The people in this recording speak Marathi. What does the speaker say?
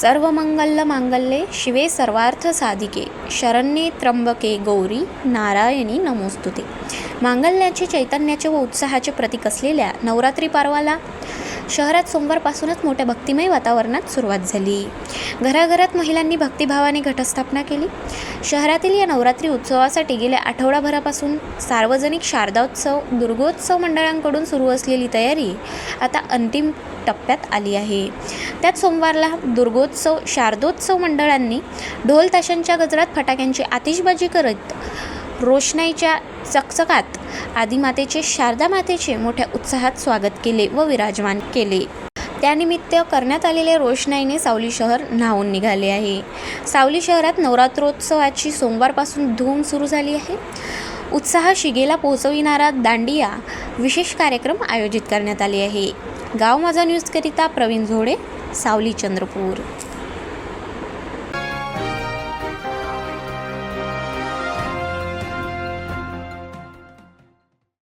सर्वमंगल मांगल्ये शिवे सर्वार्थ साधिके. शरण्ये त्र्यंबके गौरी नारायणी नमोस्तुते. मांगल्याचे चैतन्याचे व उत्साहाचे प्रतीक असलेल्या नवरात्री पर्वाला शहरात सोमवारपासूनच मोठ्या भक्तिमय वातावरणात सुरुवात झाली. घराघरात महिलांनी भक्तिभावाने घटस्थापना केली. शहरातील या नवरात्री उत्सवासाठी गेल्या आठवडाभरापासून सार्वजनिक शारदोत्सव दुर्गोत्सव मंडळांकडून सुरू असलेली तयारी आता अंतिम टप्प्यात आली आहे. त्यात सोमवारला दुर्गो शारदोत्सव शारदोत्सव मंडळांनी ढोल ताशांच्या गजरात फटाक्यांची आतिषबाजी करत रोषणाईच्या चकचकात आदिमातेचे शारदा मातेचे मोठ्या उत्साहात स्वागत केले व विराजमान केले. त्यानिमित्त करण्यात आलेल्या रोषणाईने सावली शहर न्हावून निघाले आहे. सावली शहरात नवरात्रोत्सवाची सोमवारपासून धूम सुरू झाली आहे. उत्साह शिगेला पोहोचविणारा दांडिया विशेष कार्यक्रम आयोजित करण्यात आले आहे. गाव माझा न्यूजकरिता प्रवीण झोडे. सावली चंद्रपूर.